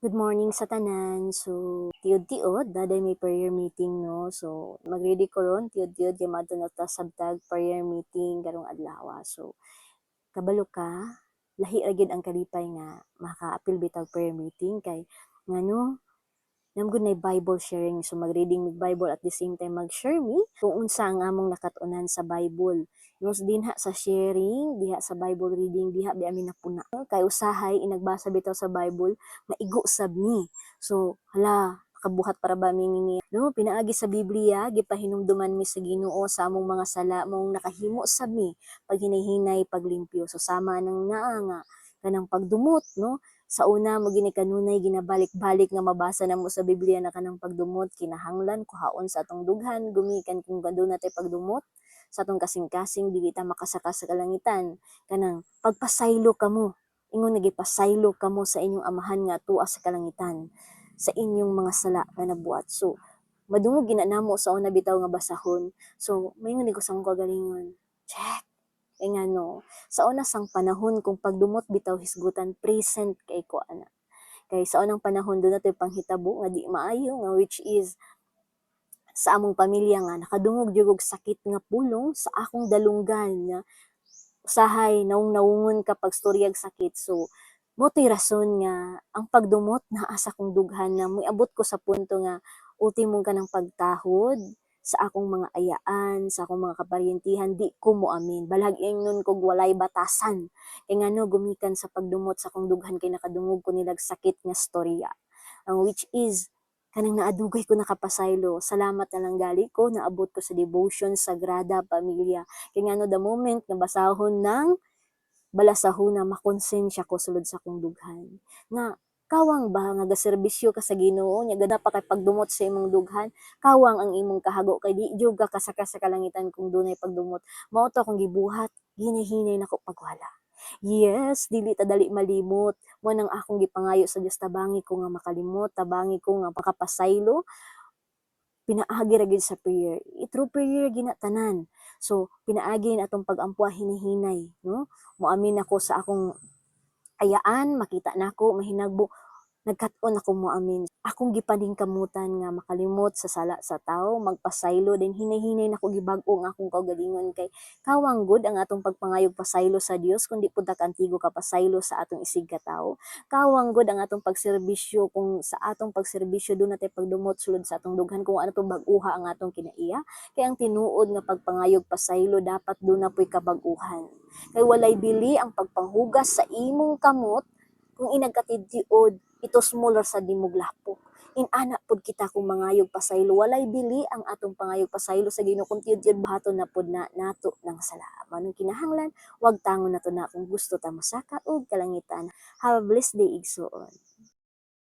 Good morning sa tanan. So, tiod-tiod, daday may prayer meeting, no? So, mag-ready ko ron, tiod-tiod, madto na ta sabtag prayer meeting karong adlaw. So, kabalo ka, lahi ra gyud ang kalipay nga maka-apil bitag prayer meeting kay ngano namgud na Bible sharing so mag-reading mig Bible at the same time mag-share me kung unsa ang among nakatunan sa Bible no dinha sa sharing diha sa Bible reading diha bi amin napuna. Kay usahay inagbasa bitaw sa Bible maigo sab ni. So hala kabuhat para ba mingi no pinaagi sa Biblia gipahinumduman mi sa Ginoo sa among mga sala mong nakahimo sab mi pag hinay-hinay paglimpyo so sama nang naa nga kanang pagdumot no? Sa una mo gini kanunay ginabalik-balik nga mabasa na mo sa Biblia na kanang pagdumot kinahanglan kuhaon sa atong dughan gumikan kung gando natay pagdumot sa atong kasing-kasing dili ta makasaka sa kalangitan. Kanang pagpasaylo kamo ingon nagipasaylo kamo sa inyong amahan nga tuwa sa kalangitan sa inyong mga sala nga nabuhat. So madungog gina namo sa una bitaw nga basahon. So mayngon ko sa akong kagalingon check. Kay ngano sa una sang panahon kung pagdumot bitaw hisgutan present kay ko ana. Kay sa unang panahon doon nato panghitabo nga di maayo nga which is sa among pamilya nga nakadungog jud og sakit nga pulong sa akong dalunggan nga usahay naung naungon ka pag storyag sakit so motoy rason nga ang pagdumot naa sa kong dughan na moabot ko sa punto nga ultimo ka ng pagtahod sa akong mga ayaan, sa akong mga kaparyentihan, di ko mo amin. Balag ingnon kog walay batasan. Kay ngano gumikan sa pagdumot sa akong dughan kay nakadungog ko nilag sakit nga storya. Ang which is kanang naadugay ko nakapasaylo. Salamat na lang gali ko naabot ko sa devotion sagrada pamilya. Kay ngano the moment nga basahon ng balasahuna makonsensya ko sulod sa akong dughan. Nga kawang ba nga gaserbisyo ka sa Ginoo nya gada pa kay pagdumot sa imong dughan kawang ang imong kahago kay di jud ka kasaka sa kalangitan kung dunay pagdumot mao to akong gibuhat ginahinay nako pagwala yes dili ta dali malimot. Mo nang akong gipangayo sa Dios tabangi ko nga makalimot tabangi ko nga makapasaylo. Pinaagi ra gyud sa prayer. Through prayer gina tanan so pinaagi na atong pag-ampuha hinihinay no? Moamin ako sa akong ayaan makita nako mahinagbo nagkat-on ako mo amin. Akong gipaningkamutan nga makalimot sa sala sa tao magpasaylo din hinay-hinay nako gibag-o nga akong kaugalingon kay kawang good ang atong pagpangayog pasaylo sa Dios kundi pud antigo ka pasaylo sa atong isig ka tawo kawang good ang atong pagserbisyo kung sa atong pagserbisyo do natay pagdumot sulod sa atong dughan kung ano tong bag-uha ang atong kinaiya. Kay ang tinuod nga pagpangayog pasaylo dapat do na puy kabag-uhan. Kay walay bili ang pagpanghugas sa imong kamot kung inagkatidtiod ito smaller sa dimuglapok inana pud kita kung mangayog pasaylo walay bili ang atong pangayog pasaylo sa tiyod bahaton na pud na nato ng sala manong kinahanglan wag tangon nato na kung gusto ta mosaka og kalangitan. Have a blessed day igsoon